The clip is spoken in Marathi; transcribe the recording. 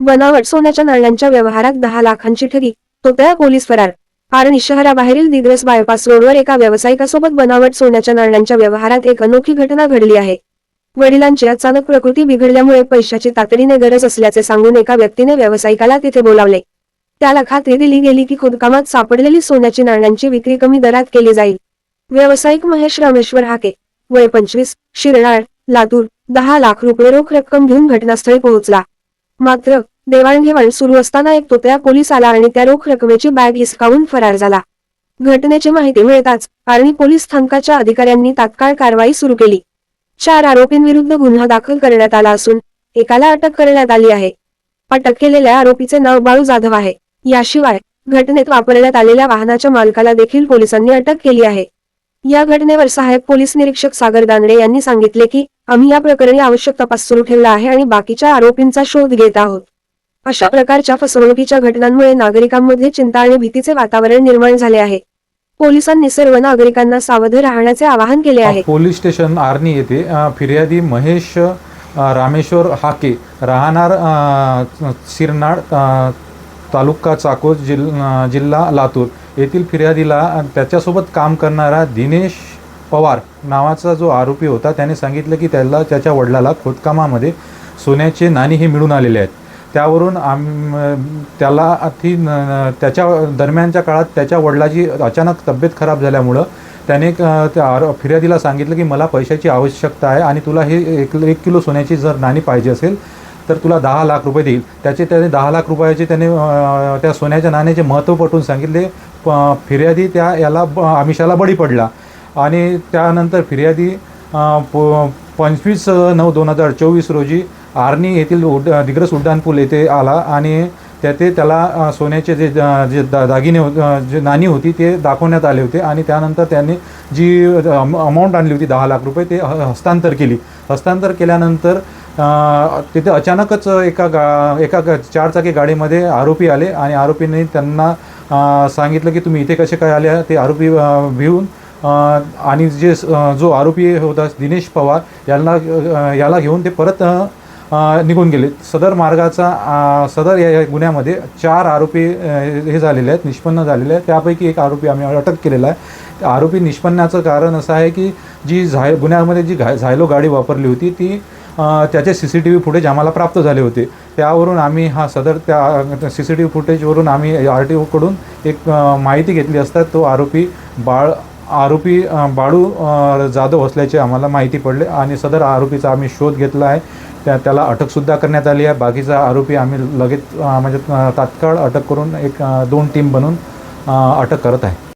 बनावट सोन्याच्या नाण्यांच्या व्यवहारात दहा लाखांची ठगी तोतळ्या पोलीस फरार. आर्णी शहराबाहेरील दिग्रस बायपास रोडवर एका व्यावसायिकासोबत बनावट सोन्याच्या नाण्यांच्या व्यवहारात एक अनोखी घटना घडली आहे. वडिलांची अचानक प्रकृती बिघडल्यामुळे पैशाची तातडीने गरज असल्याचे सांगून एका व्यक्तीने व्यावसायिकाला तिथे बोलावले. त्याला खात्री दिली गेली की खोदकामात सापडलेली सोन्याची नाण्यांची विक्री कमी दरात केली जाईल. व्यावसायिक महेश रामेश्वर हाके वय पंचवीस शिरनाळ लातूर दहा लाख रुपये रोख रक्कम घेऊन घटनास्थळी पोहोचला. मात्र देवाणघेवाण सुरू असताना एक तोत्या पोलीस आला आणि त्या रोख रकमेची बॅग हिसकावून फरार झाला. घटनेची माहिती मिळताच आर्णी पोलीस स्थानकाच्या अधिकाऱ्यांनी तात्काळ कारवाई सुरू केली. चार आरोपींविरुद्ध गुन्हा दाखल करण्यात आला असून एकाला अटक करण्यात आली आहे. अटक केलेल्या आरोपीचे नाव बाळू जाधव आहे. याशिवाय घटनेत वापरण्यात आलेल्या वाहनाच्या मालकाला देखील पोलिसांनी अटक केली आहे. या घटनेवर सहाय्यक पोलीस निरीक्षक सागर दांडे यांनी सांगितले की आम्ही या प्रकरणी आवश्यक तपास सुरू ठेवला आहे आणि बाकीच्या आरोपींचा शोध घेत आहोत. अशा प्रकारच्या फसवणुकीच्या घटनांमुळे नागरिकांमध्ये चिंता आणि भीतीचे वातावरण निर्माण झाले आहे. पोलिसांनी सर्व नागरिकांना सावध राहण्याचे आवाहन केले आहे. पोलीस स्टेशन आर्नी येथे फिर्यादी महेश रामेश्वर हाके राहणार सिरनाड तालुका चाकोर जिल जिल्हा लातूर येथील फिर्यादीला त्याच्यासोबत काम करणारा दिनेश पवार नावाचा जो आरोपी होता त्याने सांगितलं की त्याला त्याच्या वडिलाला खोदकामामध्ये सोन्याचे नाणी हे मिळून आलेले आहेत. त्यावरून आम त्याला ती न- त्याच्या दरम्यानच्या काळात त्याच्या वडिलाची अचानक तब्येत खराब झाल्यामुळं त्याने त्या फिर्यादीला सांगितलं की मला पैशाची आवश्यकता आहे आणि तुला हे एक एक किलो सोन्याची जर नाणी पाहिजे असेल तर तुला दहा लाख रुपये देईल. त्याचे त्याने दहा लाख रुपयाचे त्याने त्या सोन्याच्या नाण्याचे महत्त्व पटवून सांगितले. प- फिर्यादी त्या याला ब- आमिषाला बळी पडला. आणि त्यानंतर फिर्यादी प- पंचवीस नऊ दोन हजार चोवीस रोजी आर्नी येथील उड दिग्रस उड्डाणपूल येथे आला आणि त्याते त्याला सोन्याचे जे जे दा दागिने जे नाणी होती ते दाखवण्यात आले होते आणि त्यानंतर त्यांनी जी अमाऊंट आणली होती दहा लाख रुपये ते हस्तांतर केली. हस्तांतर केल्यानंतर तिथे अचानकच एका गा एका चारचाकी गाडीमध्ये आरोपी आले आणि आरोपीने त्यांना सांगितलं की तुम्ही इथे कसे काय आले? ते आरोपी भिवून आणि जे जो आरोपी होता दिनेश पवार यांना याला घेऊन ते परत निघून गेले. सदर मार्गाचा सदर या गुन्ह्यामध्ये चार आरोपी हे झालेले आहेत निष्पन्न झालेले आहेत. त्यापैकी एक आरोपी आम्ही अटक केलेला आहे. त्या आरोपी निष्पन्नाचं कारण असं आहे की जी झाय गुन्ह्यामध्ये जी घाय झायलो गाडी वापरली होती ती त्याचे C C T V footage आम्हाला प्राप्त झाले होते. त्यावरून आम्ही हा सदर त्या सी सी टी व्ही फुटेजवरून आम्ही आर टी ओकडून एक माहिती घेतली असता तो आरोपी बाळ आरोपी बाळू जाधव असल्याचे आम्हाला माहिती पडले आणि सदर आरोपीचा आम्ही शोध घेतला आहे. त्या त्याला अटकसुद्धा करण्यात आली आहे. बाकीचा आरोपी आम्ही लगेच म्हणजे तात्काळ अटक करून एक दोन टीम बनवून अटक करत आहे.